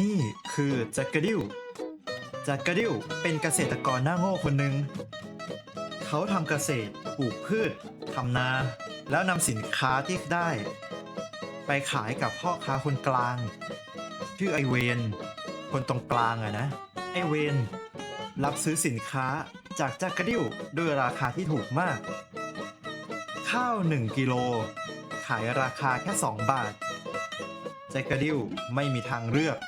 นี่คือแจ็คกระดิวแจ็คกระดิวเป็นเกษตรกรหน้าโง่คนหนึ่ง เขาทำเกษตรปลูกพืชทำนา แล้วนำสินค้าที่ได้ ไปขายกับพ่อค้าคนกลาง ชื่อไอเวนคนตรงกลางอะนะ ไอเวนรับซื้อสินค้าจากแจ็คกระดิวด้วยราคาที่ถูกมาก ข้าว 1 กิโล ขายราคาแค่ 2 บาทแจ็คกระดิวไม่มีทางเลือก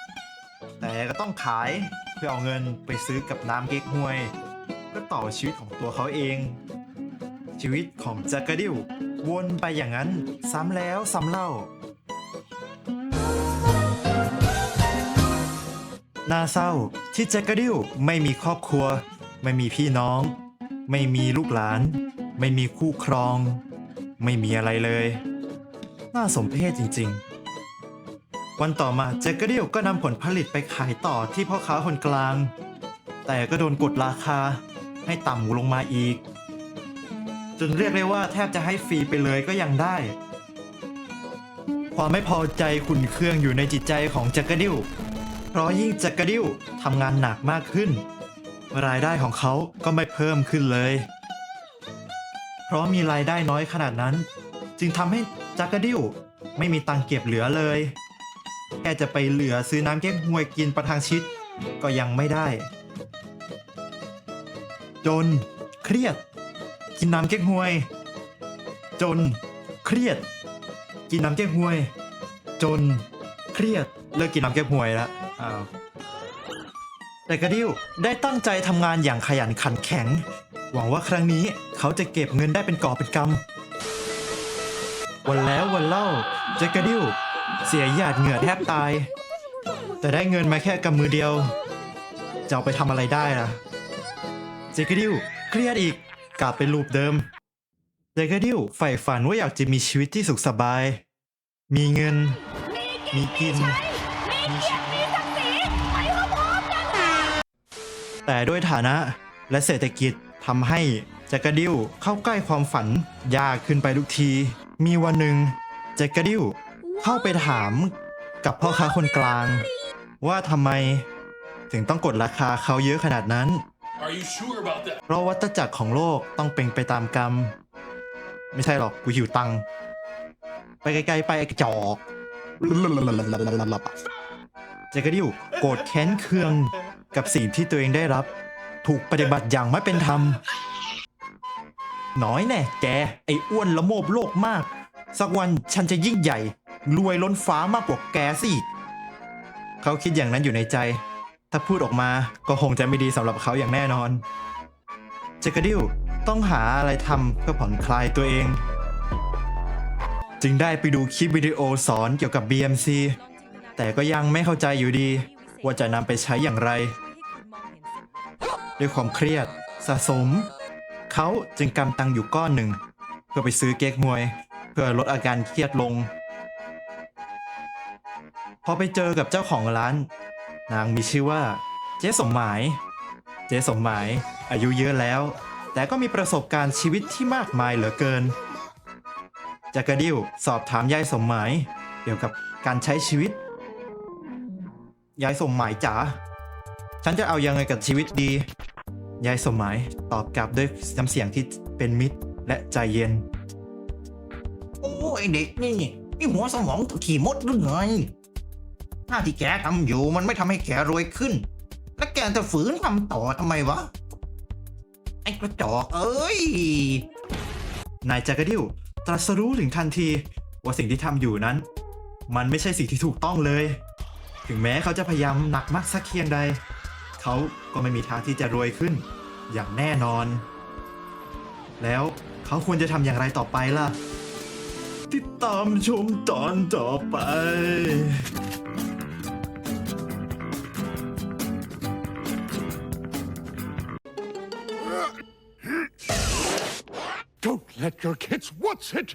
แต่ก็ต้องขายเพื่อเอาเงินไปซื้อกับน้ำเก๊กฮวยเพื่อต่อชีวิตของตัวเขาเอง ชีวิตของแจ็คกรดิววนไปอย่างนั้นซ้ำแล้วซ้ำเล่า น่าเศร้าที่แจ็คกรดิวไม่มีครอบครัว ไม่มีพี่น้อง ไม่มีลูกหลาน ไม่มีคู่ครอง ไม่มีอะไรเลย น่าสมเพชจริง ๆ วันต่อมาแจ็คกระดิวก็นำผลผลิตไปขายต่อที่พ่อค้าคนกลาง แต่ก็โดนกดราคาให้ต่ำลงมาอีก จนเรียกได้ว่าแทบจะให้ฟรีไปเลยก็ยังได้ ความไม่พอใจขุนเคืองอยู่ในจิตใจของแจ็คกรดิวเพราะยิ่งแจ็คกรดิวทำงานหนักมากขึ้น รายได้ของเขาก็ไม่เพิ่มขึ้นเลย เพราะมีรายได้น้อยขนาดนั้น จึงทำให้แจ็คกรดิวไม่มีตังเก็บเหลือเลย แค่จะไปเหลือซื้อน้ำเก๊กฮวยกินประทังชีวิตก็ยังไม่ได้ จนเครียด กินน้ำเก๊กฮวย จนเครียด กินน้ำเก๊กฮวย จนเครียดเลิกกินน้ำเก๊กฮวยแล้วอ้าวแต่กระดิวได้ตั้งใจทำงานอย่างขยันขันแข็ง หวังว่าครั้งนี้เขาจะเก็บเงินได้เป็นกอบเป็นกำวันแล้ววันเล่าเจกระดิว เสียหยาดเหงื่อแทบตาย แต่ได้เงินมาแค่กำมือเดียว จะเอาไปทำอะไรได้ล่ะ เจกระดิวเครียดอีกกลับไปลูปเดิม เจกระดิวใฝ่ฝันว่าอยากจะมีชีวิตที่สุขสบาย มีเงิน มีกิน มีชีวิมีสตแต่ด้วยฐานะและเศรษฐกิจทำให้แจ็คกระดิวเข้าใกล้ความฝันยากขึ้นไปทุกที มีวันหนึ่งแจ็คกระดิว เข้าไปถามกับพ่อค้าคนกลาง ว่าทำไมถึงต้องกดราคาเขาเยอะขนาดนั้น Are you sure about that? เพราะวัฏจักรของโลกต้องเป็นไปตามกรรม ไม่ใช่หรอกกูหิวตังค์ไปไกลๆไปไอ้กระจอกเจกระดิวโกรธแค้นเคืองกับสิ่งที่ตัวเองได้รับ ถูกปฏิบัติอย่างไม่เป็นธรรม น้อยแน่แก ไอ้อ้วนละโมบโลกมาก สักวันฉันจะยิ่งใหญ่ รวยล้นฟ้ามากกว่าแกสิเขาคิดอย่างนั้นอยู่ในใจ ถ้าพูดออกมาก็คงจะไม่ดีสำหรับเขาอย่างแน่นอนเจคดิวต้องหาอะไรทำเพื่อผ่อนคลายตัวเอง จึงได้ไปดูคลิปวิดีโอสอนเกี่ยวกับ BMC แต่ก็ยังไม่เข้าใจอยู่ดี ว่าจะนำไปใช้อย่างไร ด้วยความเครียดสะสม เขาจึงกำตังอยู่ก้อนหนึ่ง เพื่อไปซื้อเก๊กมวย เพื่อลดอาการเครียดลง พอไปเจอกับเจ้าของร้าน นางมีชื่อว่า เจ๊สมหมาย เจ๊สมหมาย อายุเยอะแล้ว แต่ก็มีประสบการณ์ชีวิตที่มากมายเหลือเกินจักรดิวสอบถามยายสมหมาย เกี่ยวกับการใช้ชีวิต ยายสมหมายจ๋าฉันจะเอายังไงกับชีวิตดี ยายสมหมายตอบกลับด้วยน้ำเสียงที่เป็นมิตรและใจเย็น โอ้ยเด็กนี่นี่หัวสมองขี่มดหรือไง ถ้าที่แกทำอยู่มันไม่ทำให้แกรวยขึ้น แล้วแกจะฝืนทำต่อทำไมวะ ไอ้กระจอกเอ้ย นายแจักรดิวตรัสรู้ถึงทันที ว่าสิ่งที่ทำอยู่นั้น มันไม่ใช่สิ่งที่ถูกต้องเลย ถึงแม้เขาจะพยายามหนักมากสักเพียงใด เขาก็ไม่มีทางที่จะรวยขึ้น อย่างแน่นอน แล้วเขาควรจะทำอย่างไรต่อไปล่ะ ติดตามชมตอนต่อไป let your kids. What's it?